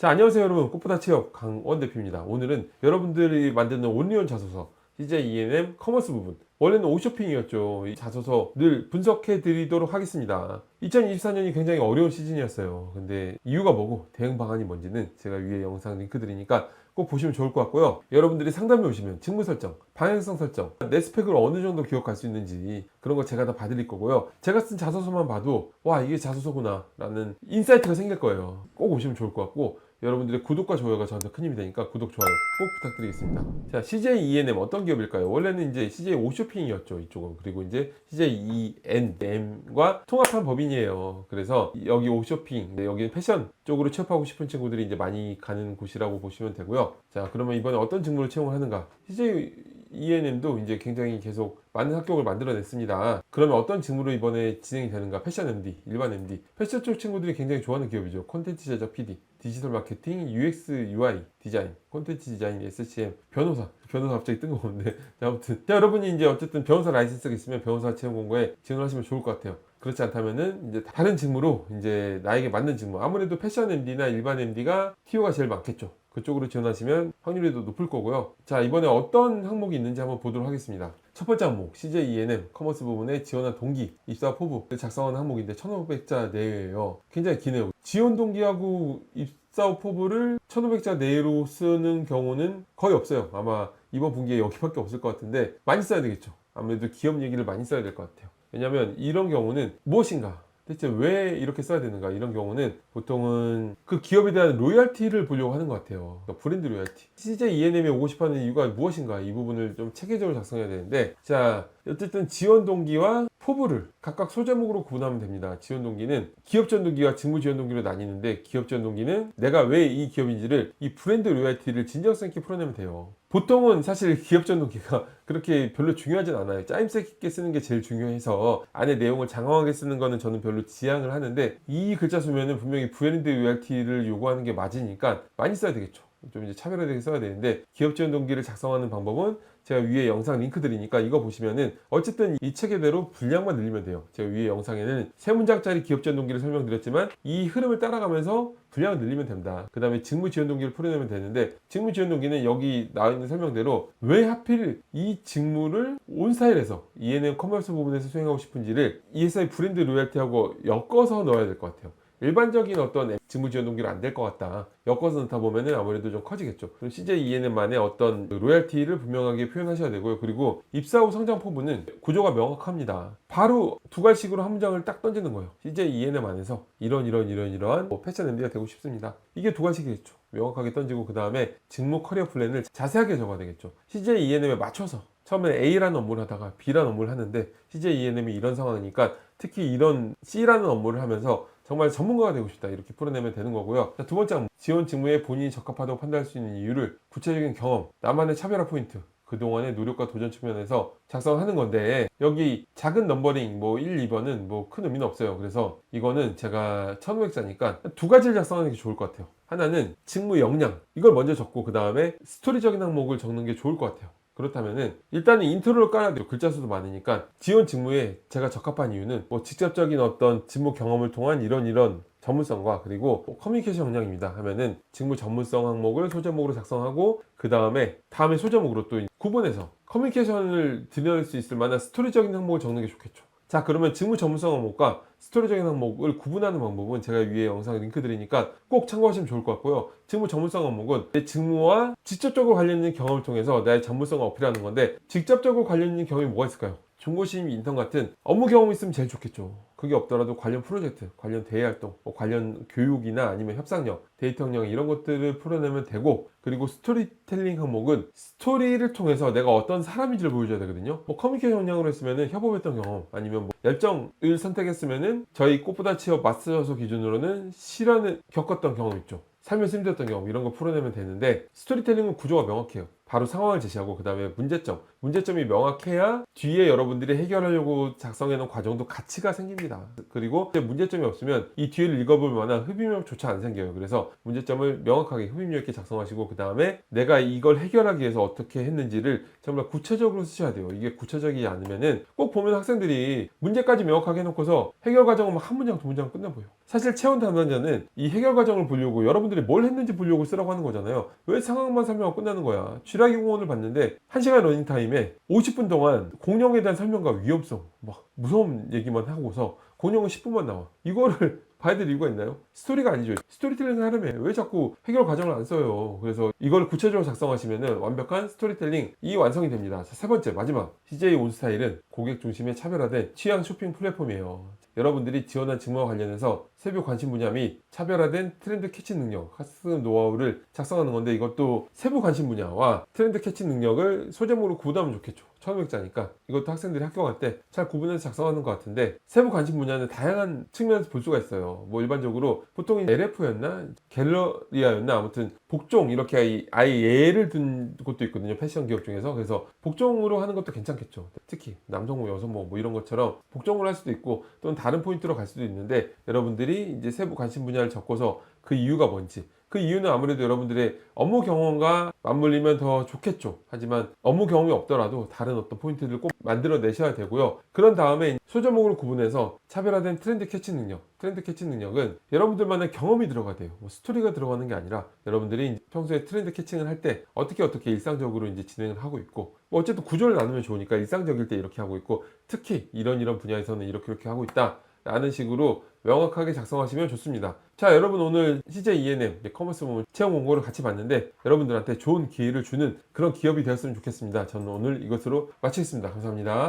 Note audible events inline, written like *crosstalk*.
자, 안녕하세요 여러분. 꽃보다 취업 강원 대표입니다. 오늘은 여러분들이 만드는 온리온 자소서 CJ ENM 커머스 부분 원래는 오쇼핑이었죠. 이 자소서 늘 분석해 드리도록 하겠습니다. 2024년이 굉장히 어려운 시즌이었어요. 근데 이유가 뭐고 대응 방안이 뭔지는 제가 위에 영상 링크 드리니까 꼭 보시면 좋을 것 같고요. 여러분들이 상담해 오시면 직무 설정, 방향성 설정, 내 스펙을 어느 정도 기억할 수 있는지 그런 거 제가 다 봐드릴 거고요. 제가 쓴 자소서만 봐도 와 이게 자소서구나 라는 인사이트가 생길 거예요. 꼭 오시면 좋을 것 같고 여러분들의 구독과 좋아요가 저한테 큰 힘이 되니까 구독, 좋아요 꼭 부탁드리겠습니다. 자, CJ ENM 어떤 기업일까요? 원래는 이제 CJ 오쇼핑이었죠, 이쪽은. 그리고 이제 CJ ENM과 통합한 법인이에요. 그래서 여기 오쇼핑, 네, 여기는 패션 쪽으로 취업하고 싶은 친구들이 이제 많이 가는 곳이라고 보시면 되고요. 자, 그러면 이번에 어떤 직무를 채용을 하는가? CJ ENM도 이제 굉장히 계속 많은 합격을 만들어냈습니다. 그러면 어떤 직무로 이번에 진행이 되는가? 패션 MD, 일반 MD. 패션 쪽 친구들이 굉장히 좋아하는 기업이죠. 콘텐츠 제작 PD, 디지털 마케팅, UX, UI, 디자인, 콘텐츠 디자인, SCM, 변호사. 변호사 갑자기 뜬금없는데. *laughs* 자, 아무튼. 자, 여러분이 이제 어쨌든 변호사 라이센스가 있으면 변호사 채용 공고에 지원을 하시면 좋을 것 같아요. 그렇지 않다면은 이제 다른 직무로 이제 나에게 맞는 직무. 아무래도 패션 MD나 일반 MD가 TO가 제일 많겠죠. 그쪽으로 지원하시면 확률이 더 높을 거고요. 자, 이번에 어떤 항목이 있는지 한번 보도록 하겠습니다. 첫 번째 항목, CJ ENM 커머스 부분에 지원한 동기, 입사 포부를 작성하는 항목인데 1500자 내외예요. 굉장히 기네요. 지원 동기하고 입사 후 포부를 1500자 내로 쓰는 경우는 거의 없어요. 아마 이번 분기에 여기밖에 없을 것 같은데 많이 써야 되겠죠. 아무래도 기업 얘기를 많이 써야 될 것 같아요. 왜냐하면 이런 경우는 무엇인가 대체 왜 이렇게 써야 되는가? 이런 경우는 보통은 그 기업에 대한 로열티를 보려고 하는 것 같아요. 그러니까 브랜드 로열티. CJ ENM에 오고 싶어하는 이유가 무엇인가? 이 부분을 좀 체계적으로 작성해야 되는데 자 어쨌든 지원 동기와 포부를 각각 소제목으로 구분하면 됩니다. 지원 동기는 기업 지원 동기와 직무 지원 동기로 나뉘는데 기업 지원 동기는 내가 왜 이 기업인지를 이 브랜드 로열티를 진정성 있게 풀어내면 돼요. 보통은 사실 기업 지원 동기가 *laughs* 그렇게 별로 중요하진 않아요. 짜임새 있게 쓰는 게 제일 중요해서 안에 내용을 장황하게 쓰는 거는 저는 별로 지향을 하는데 이 글자 수면은 분명히 브랜드 로열티를 요구하는 게 맞으니까 많이 써야 되겠죠. 좀 이제 차별화되게 써야 되는데 기업 지원 동기를 작성하는 방법은 제가 위에 영상 링크 드리니까 이거 보시면은 어쨌든 이 체계대로 분량만 늘리면 돼요. 제가 위에 영상에는 세 문장짜리 기업 지원 동기를 설명드렸지만 이 흐름을 따라가면서 분량을 늘리면 된다. 그 다음에 직무 지원 동기를 풀어내면 되는데 직무 지원 동기는 여기 나와 있는 설명대로 왜 하필 이 직무를 온 스타일에서 ENM 커머스 부분에서 수행하고 싶은지를 이 회사의 브랜드 로열티하고 엮어서 넣어야 될 것 같아요. 일반적인 어떤 직무 지원 동기는 안될 것 같다. 엮어서 넣다 보면은 아무래도 좀 커지겠죠. 그럼 CJ ENM만의 어떤 로열티를 분명하게 표현하셔야 되고요. 그리고 입사 후 성장 포부는 구조가 명확합니다. 바로 두 가지식으로 한 문장을 딱 던지는 거예요. CJ ENM 안에서 이런 이런 이런 이러한 뭐 패션 MD가 되고 싶습니다. 이게 두 가지식이겠죠. 명확하게 던지고 그 다음에 직무 커리어 플랜을 자세하게 적어야 되겠죠. CJ ENM에 맞춰서 처음에 A라는 업무를 하다가 B라는 업무를 하는데 CJ ENM이 이런 상황이니까 특히 이런 C라는 업무를 하면서 정말 전문가가 되고 싶다 이렇게 풀어내면 되는 거고요. 자, 두 번째 지원 직무에 본인이 적합하다고 판단할 수 있는 이유를 구체적인 경험, 나만의 차별화 포인트 그동안의 노력과 도전 측면에서 작성하는 건데 여기 작은 넘버링 뭐 1, 2번은 뭐 큰 의미는 없어요. 그래서 이거는 제가 1500자니까 두 가지를 작성하는 게 좋을 것 같아요. 하나는 직무 역량 이걸 먼저 적고 그 다음에 스토리적인 항목을 적는 게 좋을 것 같아요. 그렇다면은 일단은 인트로를 돼요. 글자 수도 많으니까 지원 직무에 제가 적합한 이유는 뭐 직접적인 어떤 직무 경험을 통한 이런 이런 전문성과 그리고 뭐 커뮤니케이션 역량입니다 하면은 직무 전문성 항목을 소제목으로 작성하고 그 다음에 다음에 소제목으로 또 구분해서 커뮤니케이션을 드러낼 수 있을 만한 스토리적인 항목을 적는 게 좋겠죠. 자 그러면 직무 전문성 항목과 스토리적인 항목을 구분하는 방법은 제가 위에 영상 링크 드리니까 꼭 참고하시면 좋을 것 같고요. 직무 전문성 항목은 내 직무와 직접적으로 관련 있는 경험을 통해서 나의 전문성을 어필하는 건데 직접적으로 관련 있는 경험이 뭐가 있을까요? 중고심 인턴 같은 업무 경험이 있으면 제일 좋겠죠. 그게 없더라도 관련 프로젝트, 관련 대외 활동, 뭐 관련 교육이나 아니면 협상력, 데이터 역량 이런 것들을 풀어내면 되고 그리고 스토리텔링 항목은 스토리를 통해서 내가 어떤 사람인지를 보여줘야 되거든요. 뭐 커뮤니케이션 역량으로 했으면은 협업했던 경험 아니면 뭐 열정을 선택했으면은 저희 꽃보다 취업 마스터서 기준으로는 실현을 겪었던 경험 있죠. 살면서 힘들었던 경험 이런 거 풀어내면 되는데 스토리텔링은 구조가 명확해요. 바로 상황을 제시하고 그 다음에 문제점 문제점이 명확해야 뒤에 여러분들이 해결하려고 작성해 놓은 과정도 가치가 생깁니다. 그리고 문제점이 없으면 이 뒤를 읽어볼 만한 흡입력조차 안 생겨요. 그래서 문제점을 명확하게 흡입력 있게 작성하시고 그 다음에 내가 이걸 해결하기 위해서 어떻게 했는지를 정말 구체적으로 쓰셔야 돼요. 이게 구체적이지 않으면은 꼭 보면 학생들이 문제까지 명확하게 해놓고서 해결 과정은 막한 문장 두 문장 끝내보여. 사실 체온 담당자는 이 해결 과정을 보려고 여러분들이 뭘 했는지 보려고 쓰라고 하는 거잖아요. 왜 상황만 설명하고 끝나는 거야 쥐라기 공원을 봤는데 1시간 러닝타임에 50분 동안 공룡에 대한 설명과 위험성 막 무서운 얘기만 하고서 공룡은 10분만 나와. 이거를 봐야 될 이유가 있나요? 스토리가 아니죠. 스토리텔링 하려면 왜 자꾸 해결 과정을 안 써요? 그래서 이걸 구체적으로 작성하시면 완벽한 스토리텔링 이 완성이 됩니다. 자, 세 번째, 마지막. CJ 온스타일은 고객 중심의 차별화된 취향 쇼핑 플랫폼이에요. 여러분들이 지원한 직무와 관련해서 세부 관심 분야 및 차별화된 트렌드 캐치 능력, 학습 노하우를 작성하는 건데 이것도 세부 관심 분야와 트렌드 캐치 능력을 소제목으로 구분하면 좋겠죠. 처음역자니까 이것도 학생들이 학교 갈 때 잘 구분해서 작성하는 것 같은데 세부 관심 분야는 다양한 측면에서 볼 수가 있어요. 뭐 일반적으로 보통 LF였나 갤러리아였나 아무튼 복종 이렇게 아예- 예를 든 곳도 있거든요. 패션 기업 중에서 그래서 복종으로 하는 것도 괜찮겠죠. 특히 남성복, 여성복 뭐 이런 것처럼 복종으로 할 수도 있고 또는 다른 포인트로 갈 수도 있는데 여러분들이 이제 세부 관심 분야를 적고서 그 이유가 뭔지 그 이유는 아무래도 여러분들의 업무 경험과 맞물리면 더 좋겠죠. 하지만 업무 경험이 없더라도 다른 어떤 포인트를 꼭 만들어 내셔야 되고요. 그런 다음에 소제목으로 구분해서 차별화된 트렌드 캐치 능력. 트렌드 캐치 능력은 여러분들만의 경험이 들어가야 돼요. 뭐 스토리가 들어가는 게 아니라 여러분들이 평소에 트렌드 캐칭을 할 때 어떻게 어떻게 일상적으로 이제 진행을 하고 있고 뭐 어쨌든 구조를 나누면 좋으니까 일상적일 때 이렇게 하고 있고 특히 이런 이런 분야에서는 이렇게 이렇게 하고 있다. 라는 식으로 명확하게 작성하시면 좋습니다. 자, 여러분 오늘 CJ ENM 커머스 부문 채용 공고를 같이 봤는데 여러분들한테 좋은 기회를 주는 그런 기업이 되었으면 좋겠습니다. 저는 오늘 이것으로 마치겠습니다. 감사합니다.